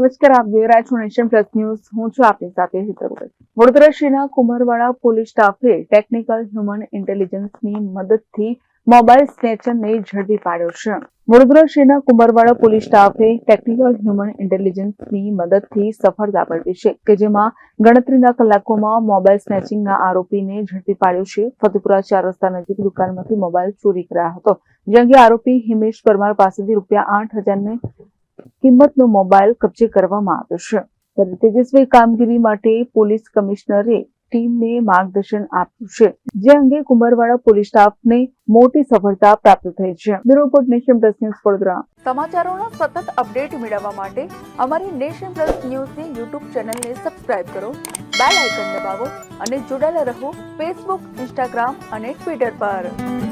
નમસ્કાર, આપ જોઈ રહ્યા છો નેશન પ્લસ ન્યૂઝ. હું છું આપની સાથે હેતર વડોદરા શહેરના કુમારવાડા પોલીસ સ્ટાફે ટેકનિકલ હ્યુમન ઇન્ટેલિજન્સની મદદથી મોબાઈલ સ્નેચરને ઝડપી પાડ્યો છે. વડોદરા શહેરના કુંભરવાડા પોલીસ સ્ટાફે ટેકનિકલ હ્યુમન ઇન્ટેલિજન્સની મદદથી સફળતા મેળવી છે કે જેમાં ગણતરીના કલાકોમાં મોબાઈલ સ્નેચિંગના આરોપીને ઝડપી પાડ્યો છે. ફતેપુરા ચાર રસ્તા નજીક દુકાનમાંથી મોબાઈલ ચોરી કરાયો હતો. જે આરોપી હિમેશ પરમાર પાસેથી રૂપિયા આઠ હજારની કિંમતનો મોબાઈલ કબજે કરવામાં આવ્યો છે. ત્યારે તેજસ્વી કામગીરી માટે પોલીસ કમિશનરે ટીમને માર્ગદર્શન આપ્યું છે. જે અંગે કુંભરવાડા પોલીસ સ્ટાફને મોટી સફળતા પ્રાપ્ત થઈ છે. Bureau report Nation Plus News Vadodara. સમાચારોના સતત અપડેટ મેળવવા માટે અમારી નેશન પ્લસ ન્યૂઝની યુટ્યુબ ચેનલને સબસ્ક્રાઇબ કરો, બેલ આઇકન દબાવો અને જોડાયેલા રહો ફેસબુક, ઇન્સ્ટાગ્રામ અને ટ્વિટર પર.